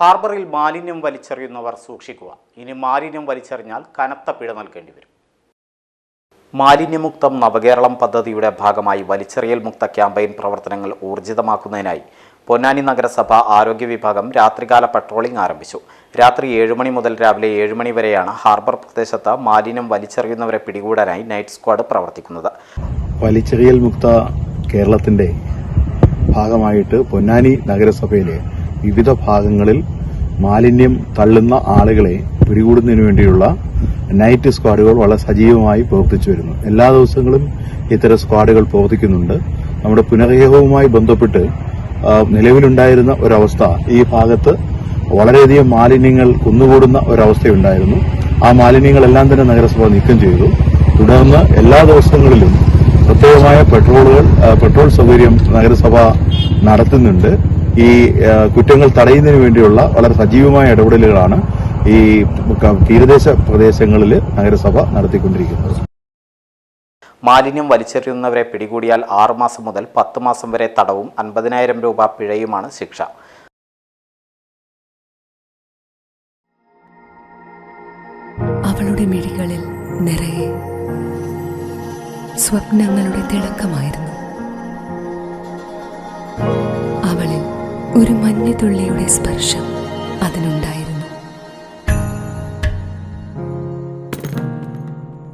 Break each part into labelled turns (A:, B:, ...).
A: ഹാർബറിൽ മാലിന്യം വലിച്ചെറിയുന്നവർ സൂക്ഷിക്കുക. ഇനി മാലിന്യം വലിച്ചെറിഞ്ഞാൽ കനത്ത പിഴ നൽകേണ്ടി വരും. മാലിന്യമുക്തം നവകേരളം പദ്ധതിയുടെ ഭാഗമായി വലിച്ചെറിയൽ മുക്ത ക്യാമ്പയിൻ പ്രവർത്തനങ്ങൾ ഊർജിതമാക്കുന്നതിനായി പൊന്നാനി നഗരസഭ ആരോഗ്യ വിഭാഗം രാത്രികാല പട്രോളിംഗ് ആരംഭിച്ചു. രാത്രി ഏഴ് മണി മുതൽ രാവിലെ ഏഴ് മണി വരെയാണ് ഹാർബർ പ്രദേശത്ത് മാലിന്യം വലിച്ചെറിയുന്നവരെ പിടികൂടാനായി നൈറ്റ് സ്ക്വാഡ് പ്രവർത്തിക്കുന്നത്.
B: വലിച്ചെറിയൽ മുക്ത കേരളത്തിന്റെ ഭാഗമായിട്ട് പൊന്നാനി നഗരസഭയിലെ വിവിധ ഭാഗങ്ങളിൽ മാലിന്യം തള്ളുന്ന ആളുകളെ പിടികൂടുന്നതിന് വേണ്ടിയുള്ള നൈറ്റ് സ്ക്വാഡുകൾ വളരെ സജീവമായി പ്രവർത്തിച്ചു വരുന്നു. എല്ലാ ദിവസങ്ങളും ഇത്തരം സ്ക്വാഡുകൾ പ്രവർത്തിക്കുന്നുണ്ട്. നമ്മുടെ പുനരേഹവുമായി ബന്ധപ്പെട്ട് നിലവിലുണ്ടായിരുന്ന ഒരവസ്ഥ ഈ ഭാഗത്ത് വളരെയധികം മാലിന്യങ്ങൾ കുന്നുകൂടുന്ന ഒരവസ്ഥയുണ്ടായിരുന്നു. ആ മാലിന്യങ്ങളെല്ലാം തന്നെ നഗരസഭ നീക്കം ചെയ്തു. തുടർന്ന് എല്ലാ ദിവസങ്ങളിലും പ്രത്യേകമായ പെട്രോളുകൾ പെട്രോൾ സൗകര്യം നഗരസഭ നടത്തുന്നുണ്ട്. ഈ കുറ്റങ്ങൾ തടയുന്നതിന് വേണ്ടിയുള്ള വളരെ സജീവമായ ഇടപെടലുകളാണ് ഈ തീരദേശ പ്രദേശങ്ങളിൽ നഗരസഭ നടത്തിക്കൊണ്ടിരിക്കുന്നത്.
A: മാലിന്യം വലിച്ചെറിയുന്നവരെ പിടികൂടിയാൽ ആറുമാസം മുതൽ പത്ത് മാസം വരെ തടവും അൻപതിനായിരം രൂപ പിഴയുമാണ് ശിക്ഷ.
C: അവളുടെ മിഴികളിൽ നിറയെ സ്വപ്നങ്ങളുടെ തിളക്കമായിരുന്നു. ഒരു മഞ്ഞുതുള്ളിയുടെ സ്പർശം അതിനുണ്ടായിരുന്നു.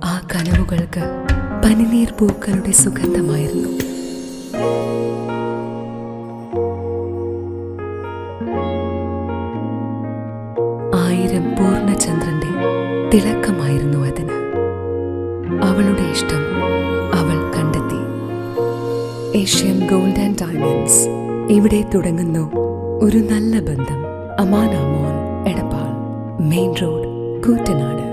C: ആ കനവുകൾക്ക് പനിനീർ പൂക്കളുടെ സുഗന്ധമായിരുന്നു. ആയിരം പൂർണചന്ദ്രന്റെ തിളക്കമായിരുന്നു അതിന്. അവളുടെ ഇഷ്ടം അവൾ കണ്ടെത്തി. Asian gold and diamonds. ഇവിടെ തുടങ്ങുന്നു ഒരു നല്ല ബന്ധം. അമാനാമോൻ എടപ്പാൾ. Main road Koottanad.